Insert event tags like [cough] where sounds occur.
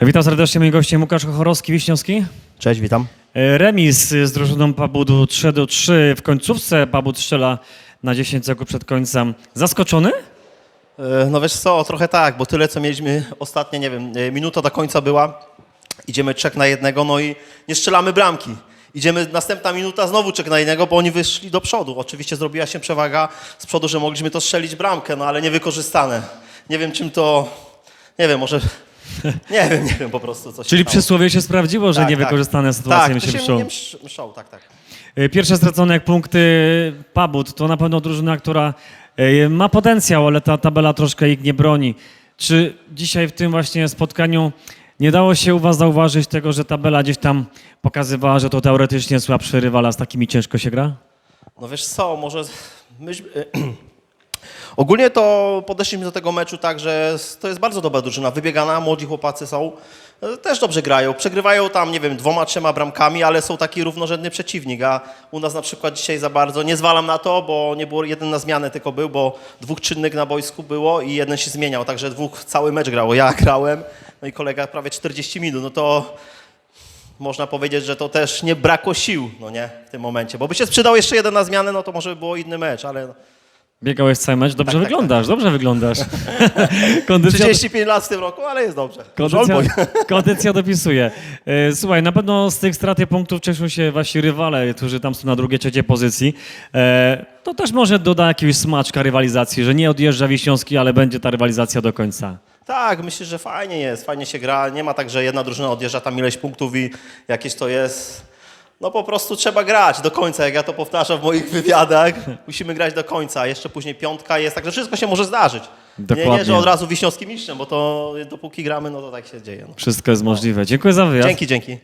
Witam serdecznie, moim gościem Łukasz Chochorowski-Wiśniowski. Cześć, witam. E, Remis z drużyną Pabudu 3 do 3 w końcówce. Pabud strzela na 10 sekund przed końcem. Zaskoczony? E, No wiesz co, trochę tak, bo tyle co mieliśmy ostatnie, nie wiem, e, minuta do końca była. Idziemy czek na jednego, no i nie strzelamy bramki. Idziemy, następna minuta, znowu czek na jednego, bo oni wyszli do przodu. Oczywiście zrobiła się przewaga z przodu, że mogliśmy to strzelić bramkę, no ale niewykorzystane. Nie wiem czym to, nie wiem, może, [laughs] nie wiem, nie wiem po prostu co się Czyli przysłowie się sprawdziło, że Tak, niewykorzystane tak. sytuacje tak, mi to się piszą. nie msz- mszą, tak, tak. E, Pierwsze stracone jak punkty Pabud to na pewno drużyna, która e, ma potencjał, ale ta tabela troszkę ich nie broni. Czy dzisiaj w tym właśnie spotkaniu nie dało się u was zauważyć tego, że tabela gdzieś tam pokazywała, że to teoretycznie słabszy rywal, a z takimi ciężko się gra? No wiesz co, może myś... [clears throat] Ogólnie to podeszliśmy do tego meczu tak, że to jest bardzo dobra drużyna, wybiegana, młodzi chłopacy są, e, też dobrze grają, przegrywają tam, nie wiem, dwoma, trzema bramkami, ale są taki równorzędny przeciwnik, a u nas na przykład dzisiaj za bardzo, nie zwalam na to, bo nie było, jeden na zmianę tylko był, bo dwóch czynnych na boisku było i jeden się zmieniał, także dwóch cały mecz grało, ja [laughs] grałem, no i kolega prawie 40 minut, no to można powiedzieć, że to też nie brakło sił, no nie, w tym momencie. Bo by się sprzedał jeszcze jeden na zmianę, no to może by było inny mecz, ale Biegałeś cały mecz, dobrze Tak, tak, wyglądasz, dobrze wyglądasz. [laughs] Kondycja, 35 lat w tym roku, ale jest dobrze. kondycja, Żolboj. [laughs] kondycja dopisuje. E, Słuchaj, na pewno z tych straty punktów cieszą się wasi rywale, którzy tam są na drugiej, trzeciej pozycji. E, To też może doda jakiegoś smaczka rywalizacji, że nie odjeżdża Wiśniowski, ale będzie ta rywalizacja do końca. Tak, myślę, że fajnie jest, fajnie się gra. Nie ma tak, że jedna drużyna odjeżdża tam ileś punktów i jakieś to jest. No po prostu trzeba grać do końca, jak ja to powtarzam w moich wywiadach. Musimy grać do końca, jeszcze później piątka jest, także wszystko się może zdarzyć. Nie, Dokładnie. nie, że od razu Wiśniowski mistrzem, bo to dopóki gramy, no to tak się dzieje. No. Wszystko jest możliwe. Dziękuję za wyjazd. Dzięki, dzięki.